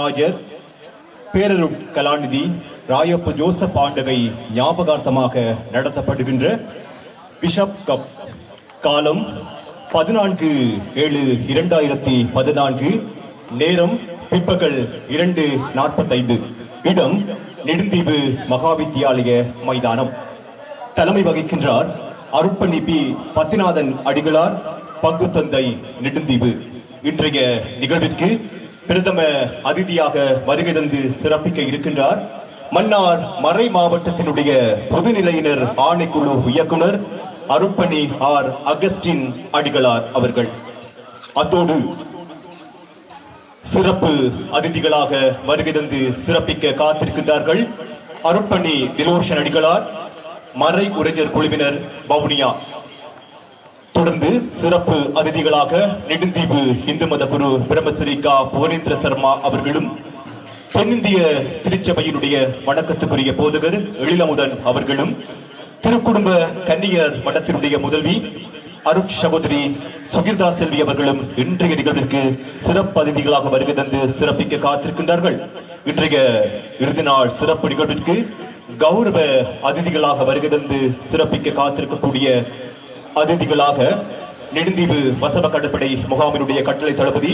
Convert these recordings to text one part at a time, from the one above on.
ஆஜர் பேரருட் கலாநிதி ராயப்ப ஜோசப் ஆண்டகை ஞாபகார்த்தமாக நடத்தப்படுகின்ற bishop cup காலம் பதினான்கு ஏழு இரண்டாயிரத்தி பதினான்கு நேரம் பிற்பகல் இரண்டு நாற்பத்தைந்து. இடம் நெடுந்தீவு மகாவித்தியாலய மைதானம். தலைமை வகிக்கின்றார் அருட்பணி பி பத்திநாதன் அடிகளார் பங்குத்தந்தை நெடுந்தீவு. இன்றைய நிகழ்விற்கு பிரதம அதிதியாக வருகை தந்து சிறப்பிக்க இருக்கின்றார் மன்னார் மறை மாவட்டத்தினுடைய பொதுநிலையினர் ஆணைக்குழு இயக்குனர் அருப்பணி ஆர் அகஸ்டின் அடிகளார் அவர்கள். அத்தோடு சிறப்பு அதிதிகளாக வருகை தந்து சிறப்பிக்க காத்திருக்கின்றார்கள் அருப்பணி திலோஷன் அடிகளார் மறை உரைஞர் குழுவினர் வவுனியா தொடர்ந்து சிறப்பு அதிதிகளாக நெடுந்தீவு இந்து மத குரு பிரம்மஸ்ரீகா புவனேந்திர சர்மா அவர்களும் தென்னிந்திய திருச்சபையினுடைய வணக்கத்துக்குரிய போதகர் எழிலமுதன் அவர்களும் திருக்குடும்ப கன்னியர் மடத்தினுடைய முதல்வி அருட் சகோதரி சுகிர்தா செல்வி அவர்களும் இன்றைய நிகழ்விற்கு சிறப்பு அதிதிகளாக வருகை தந்து சிறப்பிக்க காத்திருக்கின்றார்கள். இன்றைய இறுதி நாள் சிறப்பு நிகழ்விற்கு கௌரவ அதிதிகளாக வருகை தந்து சிறப்பிக்க காத்திருக்கக்கூடிய அதிதிகளாக நெடுந்தீவு வசவ கடற்படை முகாமினுடைய கட்டளை தளபதி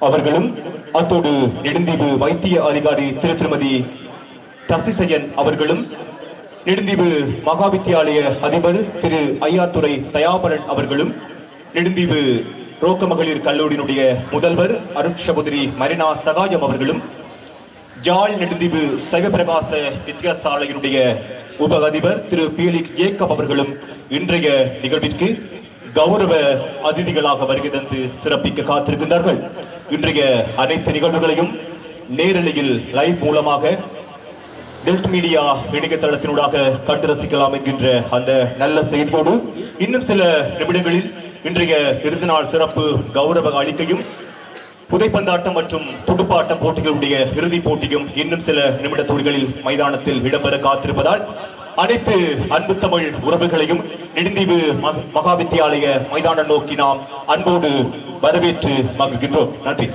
அவர்களும் அத்தோடு நெடுந்தீவு வைத்திய அதிகாரி திரு திருமதி தசிசையன் அவர்களும் நெடுந்தீவு மகாவித்தியாலய அதிபர் திரு ஐயாத்துறை தயாபரன் அவர்களும் நெடுந்தீவு ரோக்க மகளிர் கல்லூரியினுடைய முதல்வர் அருட் சகோதரி மரினா சகாயம் அவர்களும் ஜாழ் நெடுந்தீவு சைவபிரகாச வித்தியாசாலையினுடைய உப அதிபர் திரு பீலிக் ஜேக்கப் அவர்களும் இன்றைய நிகழ்விற்கு கௌரவ அதிதிகளாக வருகை தந்து சிறப்பிக்க காத்திருக்கின்றார்கள். இன்றைய அனைத்து நிகழ்வுகளையும் நேரலையில் லைவ் மூலமாக டெல்ட் மீடியா இணையதளத்தினூடாக கண்டு ரசிக்கலாம் என்கின்ற அந்த நல்ல செய்தியோடு இன்னும் சில நிமிடங்களில் இன்றைய இறுதி நாள் சிறப்பு கௌரவ அளிக்கையும் புதைப்பந்தாட்டம் மற்றும் துடுப்பாட்ட போட்டிகளுடைய இறுதிப் போட்டியும் இன்னும் சில நிமிட துளிகளில் மைதானத்தில் இடம்பெற காத்திருப்பதால் அனைத்து அன்பு தமிழ் உறவுகளையும் நெடுந்தீவு மக- மகாவித்தியாலய மைதானம் நோக்கி நாம் அன்போடு வரவேற்று மகிழ்கின்றோம். நன்றி.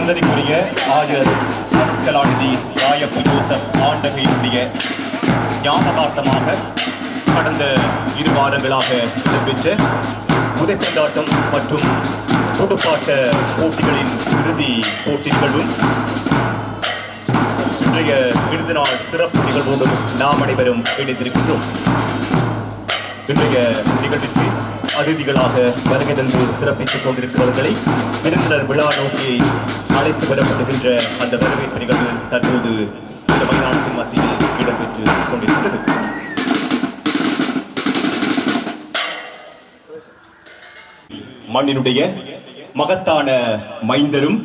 அதிபந்தனைக்குரிய ஆயர் கலாநிதி ராயப்பு ஜோசப் ஆண்டகையினுடைய ஞாபகார்த்தமாக கடந்த இரு வாரங்களாக இடம்பெற்ற உதைப்பந்தாட்டம் மற்றும் துடுப்பாட்ட போட்டிகளின் இறுதி போட்டி நிகழ்வும் இன்றைய விருது நாள் சிறப்பு நிகழ்வோடும் நாம் அனைவரும் இணைந்திருக்கின்றோம். இன்றைய நிகழ்விற்கு அதிதிகளாக வருகை தந்து சிறப்பித்துக் கொண்டிருக்கிறவர்களை விருந்தினர் விழா நோக்கி அழைத்து வரப்படுகின்ற அந்த வரவேற்பு நிகழ்வு தற்போது இந்த மைதானத்தின் மத்தியில் இடம்பெற்று கொண்டிருக்கிறது. மண்ணினுடைய மகத்தான மைந்தரும்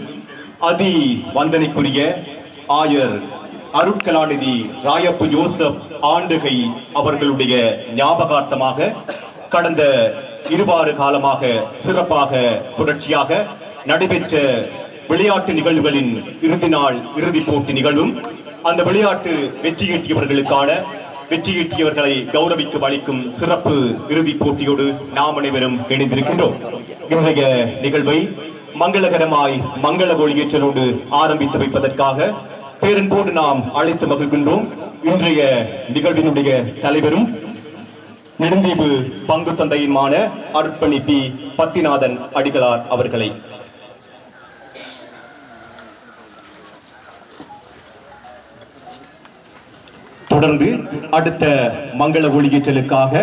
அதி வந்தனைக்குரிய ஆயர் அருட்கலாநிதி ராயப்பு ஜோசப் ஆண்டுகை அவர்களுடைய ஞாபகார்த்தமாக கடந்த இருவாறு காலமாக சிறப்பாக தொடர்ச்சியாக நடைபெற்ற விளையாட்டு நிகழ்வுகளின் இறுதி நாள் இறுதிப் போட்டி நிகழ்வும் அந்த விளையாட்டு வெற்றியீட்டியவர்களுக்கான வெற்றியீட்டியவர்களை கௌரவிக்க அளிக்கும் சிறப்பு இறுதிப் போட்டியோடு நாம் அனைவரும் இணைந்திருக்கின்றோம். இன்றைய நிகழ்வை மங்களகரமாய் மங்கள ஒளியேற்றலோடு ஆரம்பித்து வைப்பதற்காக பேரன்போடு நாம் அழைத்து மகிழ்கின்றோம். இன்றைய நிகழ்வினுடைய தலைவரும் நெடுந்தீவு பங்கு தந்தையுமான அர்ப்பணி பி. பத்திநாதன் அடிகளார் அவர்களை. தொடர்ந்து அடுத்த மங்கள ஒளியேற்றலுக்காக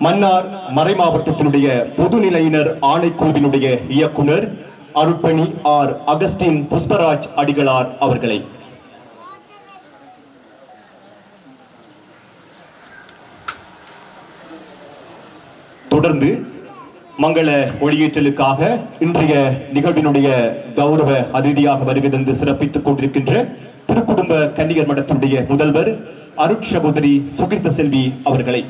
மன்னார் மறை மாவட்டத்தினுடைய பொதுநிலையினர் ஆணைக்குழுவினுடைய இயக்குனர் அருட்பணி ஆர் அகஸ்டின் புஷ்பராஜ் அடிகளார் அவர்களை. தொடர்ந்து மங்கள ஒளியேற்றலுக்காக இன்றைய நிகழ்வினுடைய கௌரவ அதிதியாக வருகை தந்து சிறப்பித்துக் கொண்டிருக்கின்ற திருக்குடும்ப கன்னியர் மடத்தினுடைய முதல்வர் அருட் சகோதரி சுகிர்த செல்வி அவர்களை.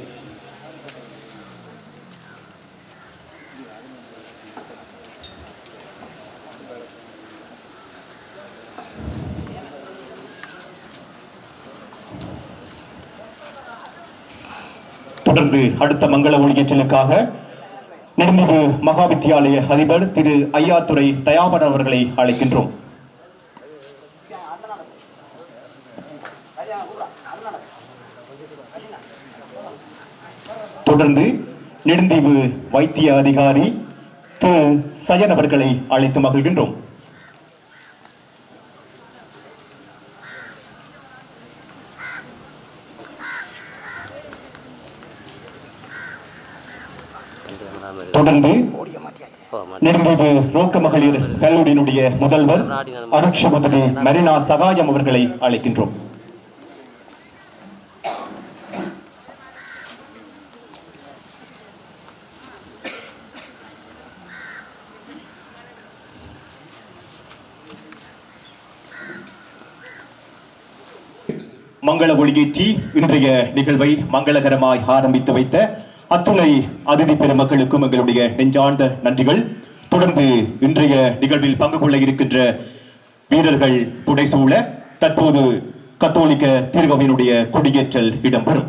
தொடர்ந்து அடுத்த மங்கள ஒளியேற்றலுக்காக மகா மகாவித்தியாலய அதிபர் திரு ஐயாத்துறை தயாபர் அவர்களை அழைக்கின்றோம். தொடர்ந்து நெடுந்தீவு வைத்திய அதிகாரி திரு சயன் அவர்களை அழைத்து மகிழ்கின்றோம். தொடர்ந்து நெடுந்தீவு ரோக்க மகளிர் கல்லூரியினுடைய முதல்வர் அருட்சமுதலி மரினா சகாயம் அவர்களை அழைக்கின்றோம். மங்கள ஒளியேற்றி இன்றைய நிகழ்வை மங்களகரமாய் ஆரம்பித்து வைத்த அத்துணை அதிதி பெருமக்களுக்கும் எங்களுடைய நெஞ்சார்ந்த நன்றிகள். தொடர்ந்து இன்றைய நிகழ்வில் பங்கு கொள்ள இருக்கின்ற வீரர்கள் புடைசூழ தற்போது கத்தோலிக்க திருகவையினுடைய கொடியேற்றல் இடம்பெறும்.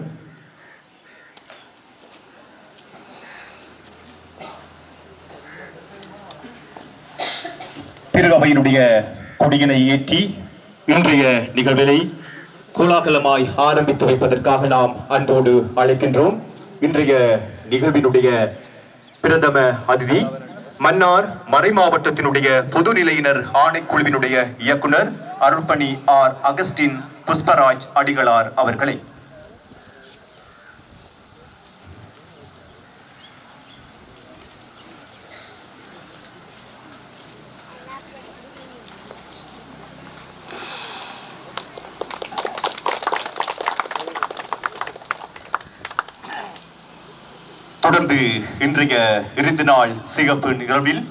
திருகவையினுடைய கொடியினை ஏற்றி இன்றைய நிகழ்வினை கோலாகலமாய் ஆரம்பித்து வைப்பதற்காக நாம் அன்போடு அழைக்கின்றோம். இன்றைய நிகழ்வினுடைய பிரதம அதிதி மன்னார் மறைமாவட்டத்தினுடைய பொதுநிலையினர் ஆணைக்குழுவினுடைய இயக்குனர் அருள்பணி ஆர். அகஸ்டின் புஷ்பராஜ் அடிகளார் அவர்களை. தொடர்ந்து இன்றைய இறுதி நாள் சிகப்பு நிகழ்வில்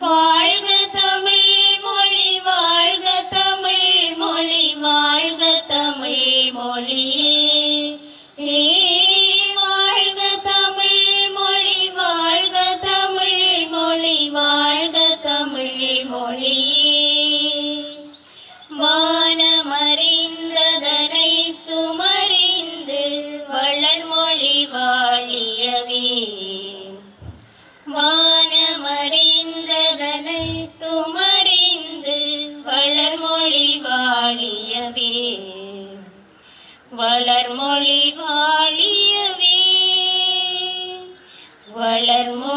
வாழ்க தமிழ் மொழி வாழ்க தமிழ் மொழி வாழ்க தமிழ் மொழியே வாழ்க தமிழ் மொழி வாழ்க தமிழ் மொழி வாழ்க தமிழ் மொழியே வானமறிந்ததனைத்துமறிந்து வளர்மொழி வாழியவே. வா வளர்மொழி வாழியவே. வளர்மொழி